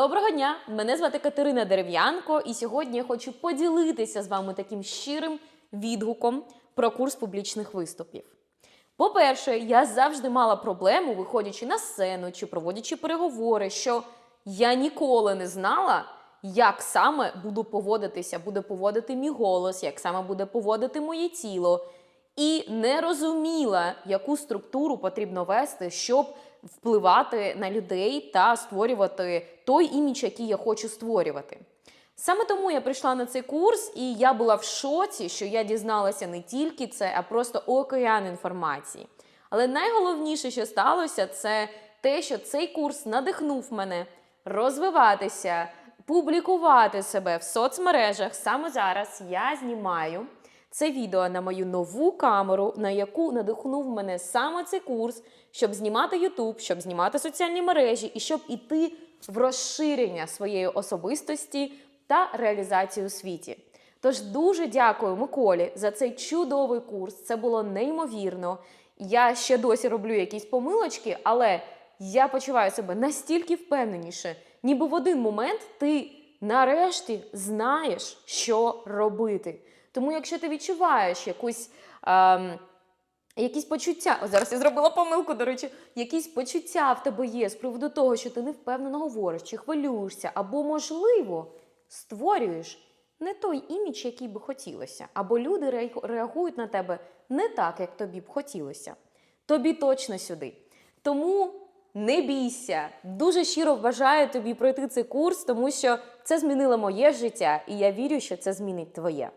Доброго дня! Мене звати Катерина Дерев'янко, і сьогодні я хочу поділитися з вами таким щирим відгуком про курс публічних виступів. По-перше, я завжди мала проблему, виходячи на сцену чи проводячи переговори, що я ніколи не знала, як саме буду поводитися, буде поводити мій голос, як саме буде поводити моє тіло, і не розуміла, яку структуру потрібно вести, щоб впливати на людей та створювати той імідж, який я хочу створювати. Саме тому я прийшла на цей курс, і я була в шоці, що я дізналася не тільки це, а просто океан інформації. Але найголовніше, що сталося, це те, що цей курс надихнув мене розвиватися, публікувати себе в соцмережах. Саме зараз я знімаю це відео на мою нову камеру, на яку надихнув мене саме цей курс, щоб знімати YouTube, щоб знімати соціальні мережі і щоб іти в розширення своєї особистості та реалізацію у світі. Тож дуже дякую Миколі за цей чудовий курс. Це було неймовірно. Я ще досі роблю якісь помилочки, але я почуваю себе настільки впевненіше, ніби в один момент ти нарешті знаєш, що робити. Тому, якщо ти відчуваєш якусь. Ем, Якісь почуття, О, зараз я зробила помилку, до речі, якісь почуття в тебе є з приводу того, що ти невпевнено говориш, чи хвилюєшся, або, можливо, створюєш не той імідж, який би хотілося, або люди реагу- реагують на тебе не так, як тобі б хотілося. Тобі точно сюди. Тому не бійся. Дуже щиро бажаю тобі пройти цей курс, тому що це змінило моє життя, і я вірю, що це змінить твоє.